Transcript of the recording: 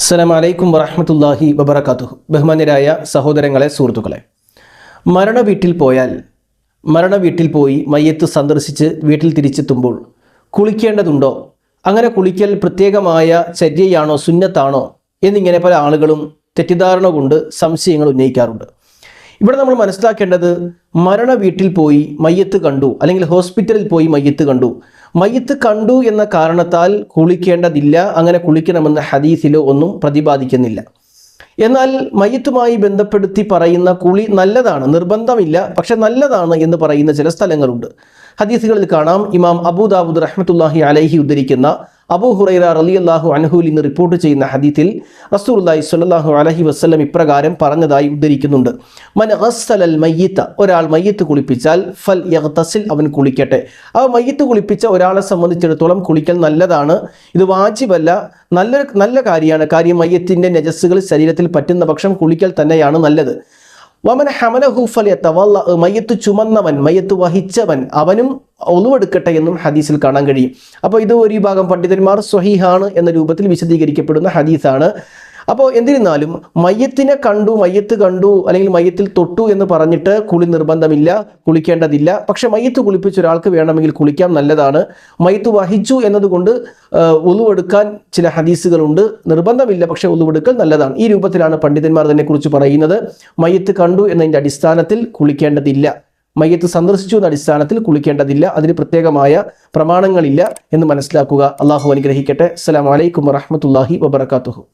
അസ്സലാം വലൈക്കും വറഹമത്തല്ലാഹി വബർക്കാത്തു ബഹുമാന്യരായ സഹോദരങ്ങളെ സുഹൃത്തുക്കളെ. മരണ വീട്ടിൽ പോയാൽ മരണ വീട്ടിൽ പോയി മയ്യത്ത് സന്ദർശിച്ച് വീട്ടിൽ തിരിച്ചെത്തുമ്പോൾ കുളിക്കേണ്ടതുണ്ടോ? അങ്ങനെ കുളിക്കൽ പ്രത്യേകമായ ചര്യയാണോ സുന്നത്താണോ എന്നിങ്ങനെ പല ആളുകളും തെറ്റിദ്ധാരണ കൊണ്ട് സംശയങ്ങൾ ഉന്നയിക്കാറുണ്ട്. ഇവിടെ നമ്മൾ മനസ്സിലാക്കേണ്ടത് മരണ വീട്ടിൽ പോയി മയ്യത്ത് കണ്ടു അല്ലെങ്കിൽ ഹോസ്പിറ്റലിൽ പോയി മയ്യത്ത് കണ്ടു മയ്യത്ത് കണ്ടു എന്ന കാരണത്താൽ കുളിക്കേണ്ടതില്ല അങ്ങനെ കുളിക്കണമെന്ന് ഹദീസിലോ ഒന്നും പ്രതിപാദിക്കുന്നില്ല. എന്നാൽ മയ്യത്തുമായി ബന്ധപ്പെടുത്തി പറയുന്ന കുളി നല്ലതാണ് നിർബന്ധമില്ല പക്ഷെ നല്ലതാണ് എന്ന് പറയുന്ന ചില സ്ഥലങ്ങളുണ്ട്. ഹദീസുകളിൽ കാണാം ഇമാം അബൂദാബുദ് റഹ്മത്തുല്ലാഹി അലൈഹി ഉദ്ധരിക്കുന്ന അബൂ ഹുറൈറ റലിയല്ലാഹു അൻഹുൽ ഇന്ന് റിപ്പോർട്ട് ചെയ്യുന്ന ഹദീത്തിൽ റസൂലുള്ളാഹി സ്വല്ലല്ലാഹു അലഹി വസ്ലം ഇപ്രകാരം പറഞ്ഞതായി ഉദ്ധരിക്കുന്നുണ്ട്. മൻ ഗസ്സലൽ മയ്യിത്ത ഒരാൾ മയ്യത്ത് കുളിപ്പിച്ചാൽ ഫൽ യഹ്തസിൽ അവൻ കുളിക്കട്ടെ. ആ മയ്യത്ത് കുളിപ്പിച്ച ഒരാളെ സംബന്ധിച്ചിടത്തോളം കുളിക്കൽ നല്ലതാണ്. ഇത് വാജിബല്ല നല്ല നല്ല കാര്യമാണ്. കാര്യം മയ്യത്തിന്റെ നജസ്സുകൾ ശരീരത്തിൽ പറ്റുന്ന പക്ഷം കുളിക്കൽ തന്നെയാണ് നല്ലത്. വമൻ ഹമലഹു ഫലിയത്തവല്ല മയ്യത്ത് ചുമന്നവൻ മയ്യത്ത് വഹിച്ചവൻ അവനും ഒളിവെടുക്കട്ടെ എന്നും ഹദീസിൽ കാണാൻ കഴിയും. അപ്പോൾ ഇത് ഒരു വിഭാഗം പണ്ഡിതന്മാർ സ്വഹീഹാണ് എന്ന രൂപത്തിൽ വിശദീകരിക്കപ്പെടുന്ന ഹദീസാണ്. അപ്പോൾ എന്നിരുന്നാലും മയ്യത്തിനെ കണ്ടു മയ്യത്ത് കണ്ടു അല്ലെങ്കിൽ മയ്യത്തിൽ തൊട്ടു എന്ന് പറഞ്ഞിട്ട് കുളി നിർബന്ധമില്ല കുളിക്കേണ്ടതില്ല. പക്ഷെ മയ്യത്ത് കുളിപ്പിച്ച ഒരാൾക്ക് വേണമെങ്കിൽ കുളിക്കാം നല്ലതാണ്. മയ്യത്ത് വഹിച്ചു എന്നതുകൊണ്ട് ഒലുവെടുക്കാൻ ചില ഹദീസുകളുണ്ട്. നിർബന്ധമില്ല പക്ഷെ ഒലുവെടുക്കൽ നല്ലതാണ്. ഈ രൂപത്തിലാണ് പണ്ഡിതന്മാർ തന്നെ കുറിച്ച് പറയുന്നത്. മയ്യത്ത് കണ്ടു എന്നതിന്റെ അടിസ്ഥാനത്തിൽ കുളിക്കേണ്ടതില്ല. മയ്യത്ത് സന്ദർശിച്ചു എന്ന അടിസ്ഥാനത്തിൽ കുളിക്കേണ്ടതില്ല. അതിന് പ്രത്യേകമായ പ്രമാണങ്ങളില്ല എന്ന് മനസ്സിലാക്കുക. അള്ളാഹു അനുഗ്രഹിക്കട്ടെ. അസ്സലാമലൈക്കും വറഹമത്തല്ലാഹി വബർക്കാത്തുഹു